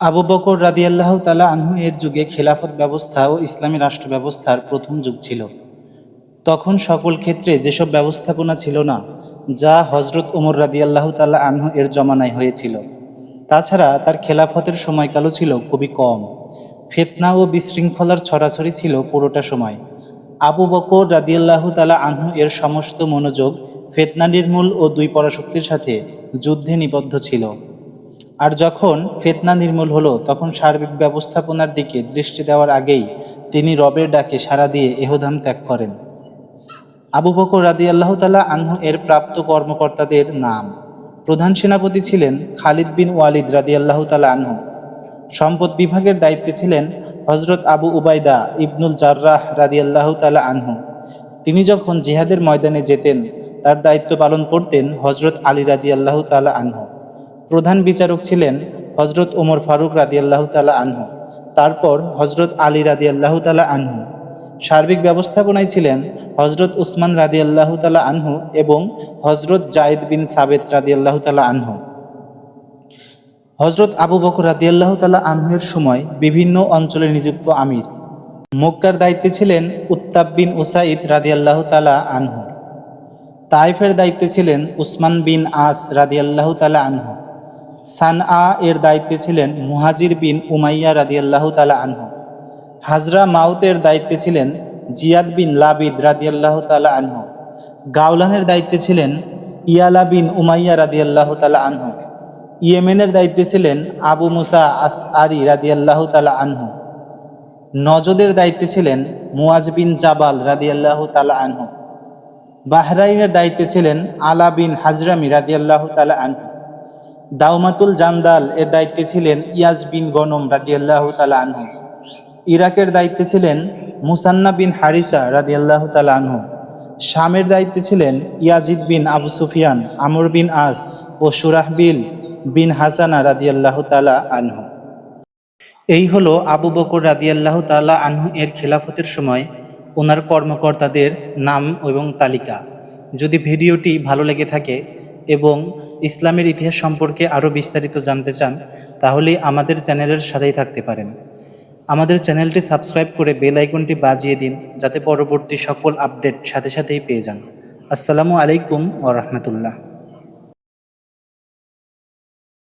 আবু বকর রাদিয়াল্লাহু তালা আনহু এর যুগে খেলাফত ব্যবস্থা ও ইসলামী রাষ্ট্র ব্যবস্থার প্রথম যুগ ছিল। তখন সকল ক্ষেত্রে যেসব ব্যবস্থাপনা ছিল না, যা হজরত ওমর রাদিয়াল্লাহু তালা আনহু এর জমানায় হয়েছিল, তাছাড়া তার খেলাফতের সময়কালও ছিল খুবই কম। ফেতনা ও বিশৃঙ্খলার ছড়াছড়ি ছিল পুরোটা সময়। আবু বকর রাদিয়াল্লাহু তালা আনহু এর সমস্ত মনোযোগ ফেতনা নির্মূল ও দুই পরাশক্তির সাথে যুদ্ধে নিবদ্ধ ছিল। আর যখন ফেতনা নির্মূল হলো, তখন সার্বিক ব্যবস্থাপনার দিকে দৃষ্টি দেওয়ার আগেই তিনি রবের ডাকে সাড়া দিয়ে এহধাম ত্যাগ করেন। আবু বকর রাদি আল্লাহ তালা আনহু এর প্রাপ্ত কর্মকর্তাদের নাম। প্রধান সেনাপতি ছিলেন খালিদ বিন ওয়ালিদ রাদি আল্লাহ তালা আনহু। সম্পদ বিভাগের দায়িত্বে ছিলেন হজরত আবু উবাইদা ইবনুল জার্রাহ রাদি আল্লাহ তালা আনহু। তিনি যখন জিহাদের ময়দানে যেতেন, তার দায়িত্ব পালন করতেন হজরত আলী রাদি আল্লাহ তালা আনহু। প্রধান বিচারক ছিলেন হজরত ওমর ফারুক রাদি আল্লাহ তালা আনহু, তারপর হজরত আলী রাদি আল্লাহ তালা আনহু। সার্বিক ব্যবস্থাপনায় ছিলেন হজরত উসমান রাদি আল্লাহ তালা আনহু এবং হজরত জায়েদ বিন সাবেত রাদি আল্লাহ তালা আনহু। হজরত আবু বকর রাদি আল্লাহ তালা আনহুয়ের সময় বিভিন্ন অঞ্চলে নিযুক্ত আমির। মক্কার দায়িত্বে ছিলেন উত্তাব বিন উসাইদ রাদি আল্লাহ তালা আনহু। তাইফের দায়িত্বে ছিলেন উসমান বিন আস রাদি আল্লাহ তালা আনহু। সানআ এর দায়িত্বে ছিলেন মুহাজির বিন উমাইয়া রাদিয়াল্লাহ তালা আনহু। হাজরা মাউতের দায়িত্বে ছিলেন জিয়াদ বিন লাবিদ রাদিয়াল্লাহ তালা আনহু। গাওলানের দায়িত্বে ছিলেন ইয়ালা বিন উমাইয়া রাদিয়াল্লাহ তালা আনহু। ইয়েমেনের দায়িত্বে ছিলেন আবু মুসা আস আরি রাদিয়াল্লাহ তালা আনহু। নজদের দায়িত্বে ছিলেন মুয়াজ বিন জাবাল রাদিয়াল্লাহ তালা আনহু। বাহরাইনের দায়িত্বে ছিলেন আলা বিন হাজরামি রাদিয়াল্লাহ তালা আনহু। দাউমাতুল জান্দাল এর দায়িত্বে ছিলেন ইয়াজ বিন গনম রাদিয়াল্লাহ তালা আনহু। ইরাকের দায়িত্বে ছিলেন মুসান্না বিন হারিসা রাদিয়াল্লাহ তালা আনহু। শামের দায়িত্বে ছিলেন Yazid bin Abu Sufyan, Amr bin As ও সুরাহবিল বিন হাসানা রাদিয়াল্লাহ তালা আনহু। এই হলো আবু বকর রাদিয়াল্লাহ তালা আনহু এর খেলাফতের সময় ওনার কর্মকর্তাদের নাম এবং তালিকা। যদি ভিডিওটি ভালো লেগে থাকে এবং ইসলামের ইতিহাস সম্পর্কে আরও বিস্তারিত জানতে চান তাহলে আমাদের চ্যানেলের সাথেই থাকতে পারেন। আমাদের চ্যানেলটি সাবস্ক্রাইব করে বেল আইকনটি বাজিয়ে দিন, যাতে পরবর্তী সকল আপডেট সাথে সাথেই পেয়ে যান। আসসালামু আলাইকুম ও রহমতুল্লাহ।